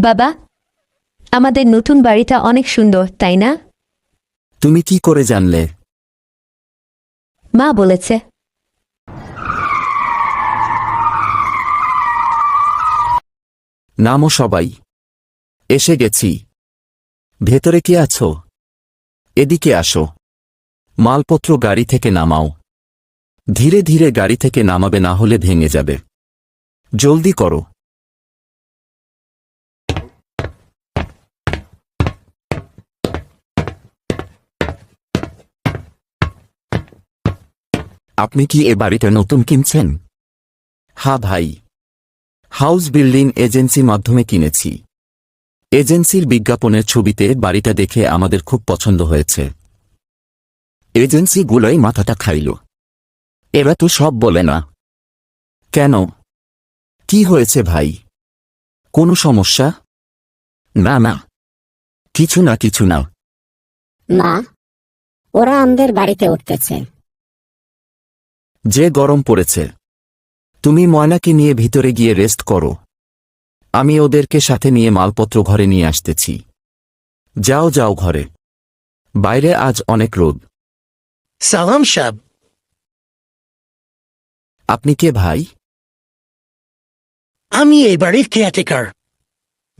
বাবা আমাদের নতুন বাড়িটা অনেক সুন্দর তাই না? তুমি কি করে জানলে? মা বলেছে। নামও সবাই। এসে গেছি। ভেতরে কি আছো? এদিকে আসো। মালপত্র গাড়ি থেকে নামাও। ধীরে ধীরে গাড়ি থেকে নামাবে না হলে ভেঙে যাবে। জলদি করো। আপনি কি এ বাড়িটা নতুন কিনছেন? হা ভাই। হাউস বিল্ডিং এজেন্সির মাধ্যমে কিনেছি। এজেন্সির বিজ্ঞাপনের ছবিতে বাড়িটা দেখে আমাদের খুব পছন্দ হয়েছে। এজেন্সিগুলোই মাথাটা খাইল। এরা তো সব বলে না। কেন? কি হয়েছে ভাই? কোনো সমস্যা? না না। কিছু না কিছু না। মা, ওরা আমাদের বাড়িতে উঠতেছে। যে গরম পড়েছে। তুমি ময়নাকে নিয়ে ভিতরে গিয়ে রেস্ট করো। আমি ওদেরকে সাথে নিয়ে মালপত্র ঘরে নিয়ে আসতেছি। যাও যাও ঘরে। বাইরে আজ অনেক রোদ। সালাম সাব। আপনি কে ভাই? আমি এই বাড়ির কেয়ারটেকার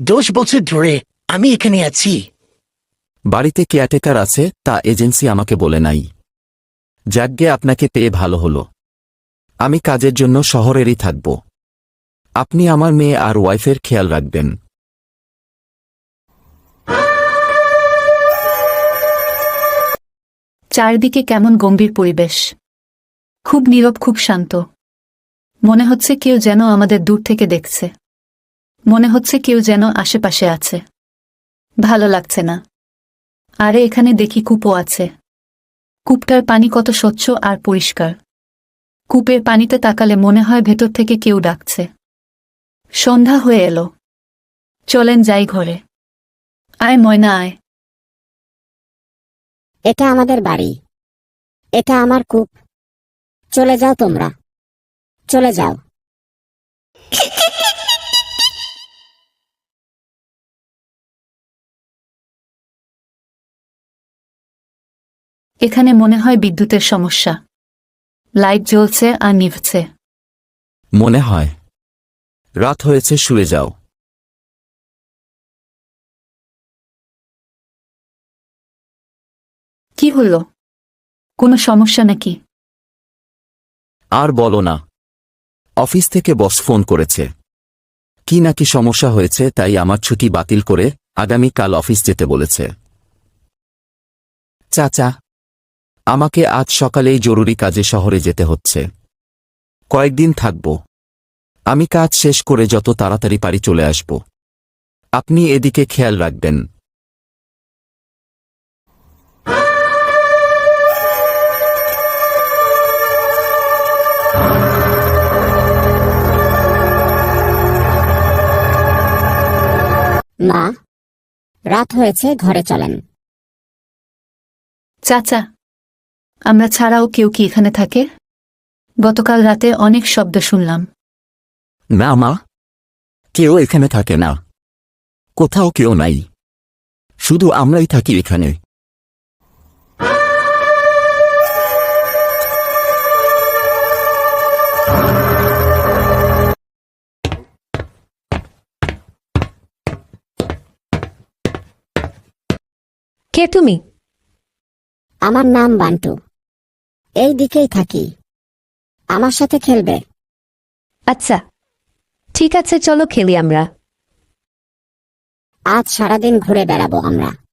দশ বছর ধরে আমি এখানে আছি। বাড়িতে কেয়ারটেকার আছে তা এজেন্সি আমাকে বলে নাই। যাগ্যে আপনাকে পেয়ে ভালো হলো। আমি কাজের জন্য শহরেরই থাকব। আপনি আমার মেয়ে আর ওয়াইফের খেয়াল রাখবেন। চারদিকে কেমন গম্ভীর পরিবেশ। খুব নীরব, খুব শান্ত। মনে হচ্ছে কেউ যেন আমাদের দূর থেকে দেখছে। মনে হচ্ছে কেউ যেন আশেপাশে আছে। ভালো লাগছে না। আরে এখানে দেখি কূপও আছে। কূপটার পানি কত স্বচ্ছ আর পরিষ্কার। কূপের পানিতে তাকালে মনে হয় ভেতর থেকে কেউ ডাকছে। সন্ধ্যা হয়ে এলো। চলেন যাই ঘরে। আয় ময়না আয়। এটা আমাদের বাড়ি। এটা আমার কূপ। চলে যাও তোমরা। চলে যাও। এখানে মনে হয় বিদ্যুতের সমস্যা। লাইট জ্বলছে আর নিভছে। মনে হয়। রাত হয়েছে শুয়ে যাও। কি হলো? কোনো সমস্যা নাকি? আর বলো না। অফিস থেকে বস ফোন করেছে। কি নাকি সমস্যা হয়েছে তাই আমার ছুটি বাতিল করে আগামীকাল অফিস যেতে বলেছে। চাচা আমাকে আজ সকালেই জরুরি কাজে শহরে যেতে হচ্ছে। কয়েকদিন থাকব। আমি কাজ শেষ করে যত তাড়াতাড়ি পারি চলে আসব। আপনি এদিকে খেয়াল রাখবেন। মা রাত হয়েছে ঘরে চলেন। চাচা আমরা ছাড়াও কেউ কি এখানে থাকে? গতকাল রাতে অনেক শব্দ শুনলাম। না মা। কেউ এখানে থাকে না। কোথাও কেউ নাই। শুধু আমরাই থাকি এখানে। কে তুমি? আমার নাম বান্টু। এই দিকেই থাকি। আমার সাথে খেলবে। আচ্ছা। ঠিক আছে চলো খেলি আমরা। আজ সারাদিন ঘুরে বেড়াবো আমরা।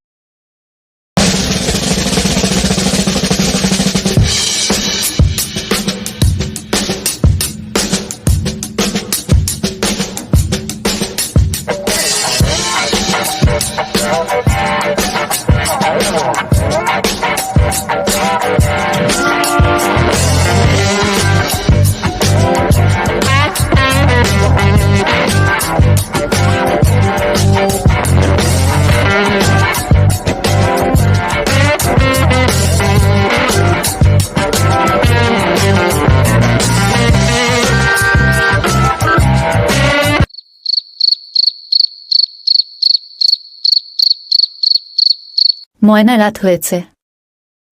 ময়না রাত হয়েছে।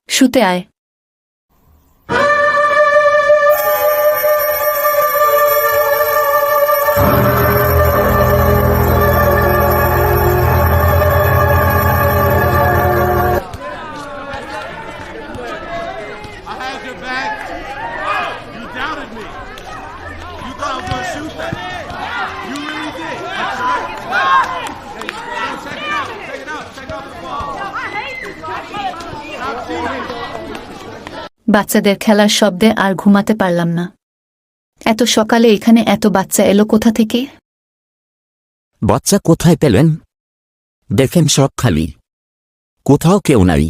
শুতে আয়। বাচ্চাদের খেলার শব্দে আর ঘুমাতে পারলাম না। এত সকালে এখানে এত বাচ্চা এলো কোথা থেকে? বাচ্চা কোথায় পেলেন? দেখেন সব খালি। কোথাও কেউ নাই।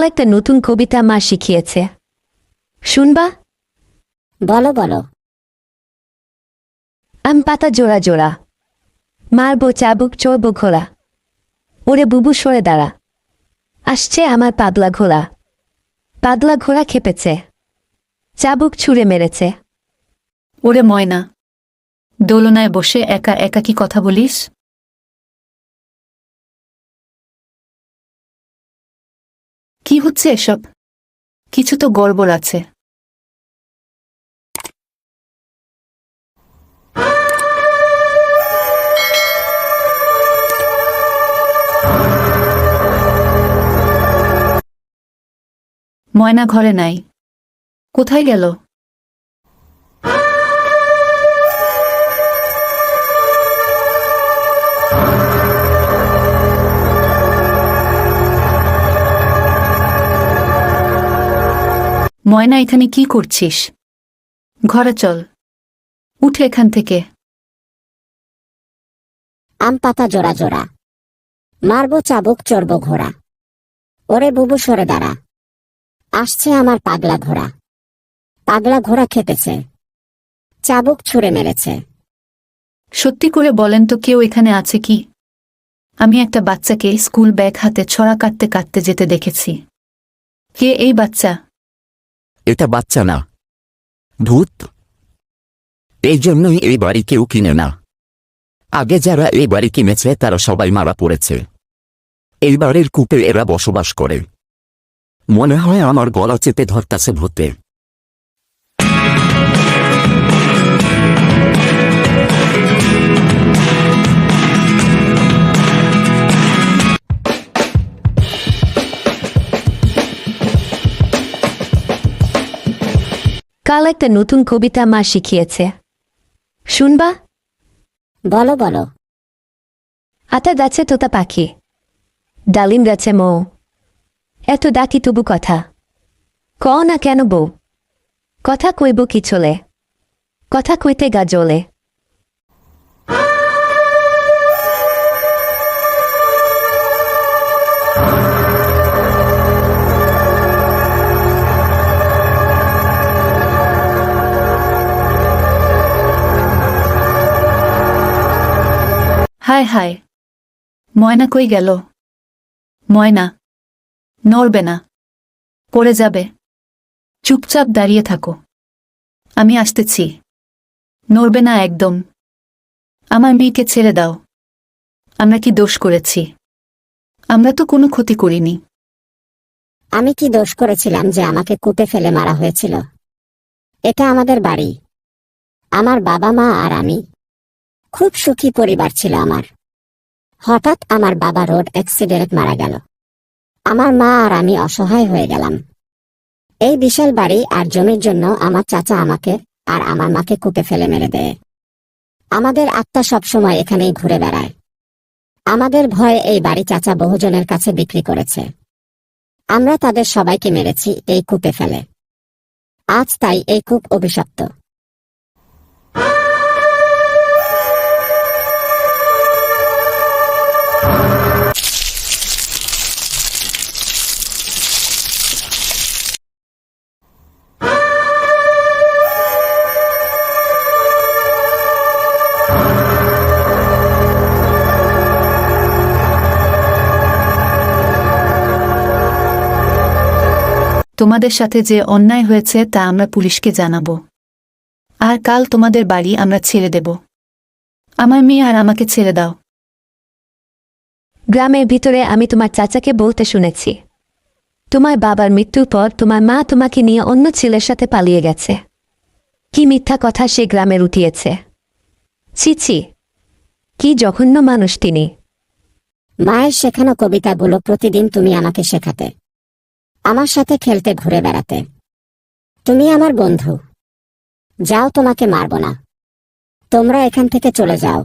কাল একটা নতুন কবিতা মা শিখিয়েছে। শুনবা? বলো বলো। আম পাতা জোড়া জোড়া। মারবো চাবুক চড়বো ঘোড়া ওরে বুবু সরে দাঁড়া। আসছে আমার পাগলা ঘোড়া পাগলা ঘোড়া খেপেছে। চাবুক ছুঁড়ে মেরেছে। ওরে ময়না দোলনায় বসে একা একা কি কথা বলিস? কি হচ্ছে এসব? কিছু তো গড়বড় আছে। ময়না ঘরে নাই। কোথায় গেল? ময়না এখানে কি করছিস? ঘরে চল। উঠে এখান থেকে। আম পাতা জোড়া জোড়া। মারবো চাবুক চড়বো ঘোড়া। ওরে বুবু সরে দাঁড়া। আসছে আমার পাগলা ঘোড়া। পাগলা ঘোড়া খেতেছে চাবুক ছুঁড়ে মেরেছে। সত্যি করে বলেন তো কেউ এখানে আছে কি? আমি একটা বাচ্চাকে স্কুল ব্যাগ হাতে ছড়া কাটতে কাটতে যেতে দেখেছি। কে এই বাচ্চা? এটা বাচ্চা না। ভূত। এই জন্যই এই বাড়ি কেউ কিনে না। আগে যারা এই বাড়ি কিনেছে, তারা সবাই মারা পড়েছে। এই বাড়ির কূপে এরা বসবাস করে। মনে হয় আমার গলা চেপে ধরতাছে ভূতে। কাল একটা নতুন কবিতা মা শিখিয়েছে। শুনবা? বলো বলো। আতা গাছে তোতা পাখি ডালিম গাছে মৌ। এত ডাকি তবু কথা ক না কেন বউ? কথা কইব কি চলে? কথা কইতে গা জ্বলে। হায় হায়। ময়না কই গেল? ময়না, নড়বে না। পড়ে যাবে। চুপচাপ দাঁড়িয়ে থাকো। আমি আসতেছি। নড়বে না একদম। আমার মেয়েকে ছেড়ে দাও। আমরা কি দোষ করেছি? আমরা তো কোনো ক্ষতি করিনি। আমি কি দোষ করেছিলাম যে আমাকে কূপে ফেলে মারা হয়েছিল? এটা আমাদের বাড়ি। আমার বাবা মা আর আমি খুব সুখী পরিবার ছিল আমার। হঠাৎ আমার বাবা রোড অ্যাক্সিডেন্ট মারা গেল। আমার মা আর আমি অসহায় হয়ে গেলাম। এই বিশাল বাড়ি আর জমির জন্য আমার চাচা আমাকে আর আমার মাকে কূপে ফেলে মেরে দেয়। আমাদের আত্মা সবসময় এখানেই ঘুরে বেড়ায়। আমাদের ভয়ে এই বাড়ি চাচা বহুজনের কাছে বিক্রি করেছে। আমরা তাদের সবাইকে মেরেছি এই কূপে ফেলে। আজ তাই এই কূপ অভিশপ্ত। তোমাদের সাথে যে অন্যায় হয়েছে তা আমরা পুলিশকে জানাব। আর কাল তোমাদের বাড়ি আমরা ছেড়ে দেব। আমার মেয়ে আর আমাকে ছেড়ে দাও। গ্রামের ভিতরে আমি তোমার চাচাকে বলতে শুনেছি। তোমার বাবার মৃত্যুর পর তোমার মা তোমাকে নিয়ে অন্য ছেলের সাথে পালিয়ে গেছে। কি মিথ্যা কথা সে গ্রামের উঠিয়েছে ছি ছি। কি জঘন্য মানুষ তিনি। মায়ের শেখানো কবিতাগুলো প্রতিদিন তুমি আমাকে শেখাতে। আমার সাথে খেলতে ঘুরে বেড়াতে। তুমি আমার বন্ধু। যাও, তোমাকে মারব না। তোমরা এখান থেকে চলে যাও।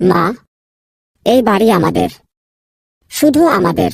মা, এই বাড়ি আমাদের। শুধু আমাদের।